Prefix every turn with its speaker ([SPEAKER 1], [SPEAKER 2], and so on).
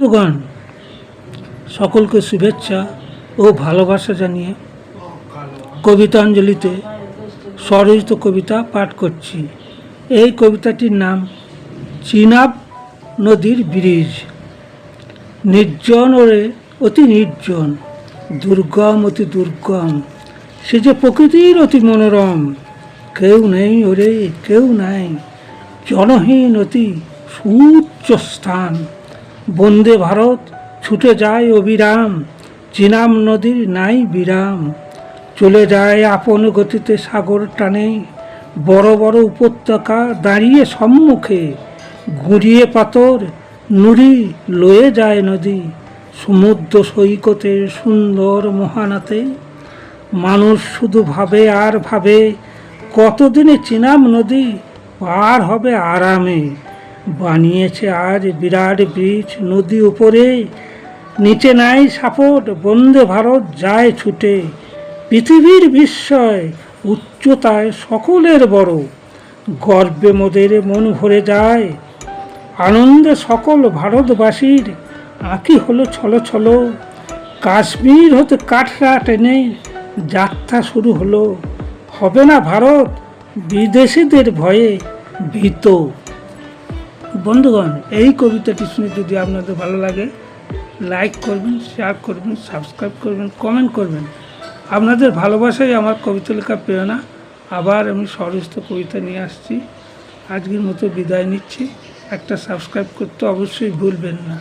[SPEAKER 1] বন্ধুগণ, সকলকে শুভেচ্ছা ও ভালোবাসা জানিয়ে কবিতাঞ্জলিতে স্বরচিত কবিতা পাঠ করছি। এই কবিতাটির নাম চিনাব নদীর ব্রিজ। নির্জন ওরে, অতি নির্জন, দুর্গম অতি দুর্গম, সে যে প্রকৃতির অতি মনোরম, কেউ নেই ওরে, কেউ নাই, জনহীন অতি সুউচ্চ স্থান। বন্দে ভারত, ছুটে যায় অবিরাম, চিনাম নদীর নাই বিরাম। চলে যায় আপন গতিতে সাগর টানে, বড় বড় উপত্যকা দাঁড়িয়ে সম্মুখে গুঁড়িয়ে পাথর, নুড়ি লয়ে যায় নদী, সমুদ্র সৈকতের সুন্দর মহানাতে। মানুষ শুধু ভাবে আর ভাবে, কতদিনে চিনাম নদী পার হবে আরামে। বানিয়েছে আজ বিরাট ব্রিজ নদী উপরে, নিচে নাই সাপোর্ট, বন্দে ভারত যায় ছুটে। পৃথিবীর বিস্ময়, উচ্চতায় সকলের বড়। গর্বে মোদের মন ভরে যায়। আনন্দে সকল ভারতবাসীর আঁকি হলো ছলো ছলো। কাশ্মীর হতে কাঠরা টেনে যাত্রা শুরু হলো। হবে না ভারত বিদেশিদের ভয়ে ভীত। বন্ধুগণ, এই কবিতাটি শুনে যদি আপনাদের ভালো লাগে লাইক করবেন শেয়ার করবেন সাবস্ক্রাইব করবেন কমেন্ট করবেন। আপনাদের ভালোবাসাই আমার কবিতা লেখা প্রেরণা। আবার আমি সরস্ত কবিতা নিয়ে আসছি। আজকের মতো বিদায় নিচ্ছি। একটা সাবস্ক্রাইব করতে অবশ্যই ভুলবেন না।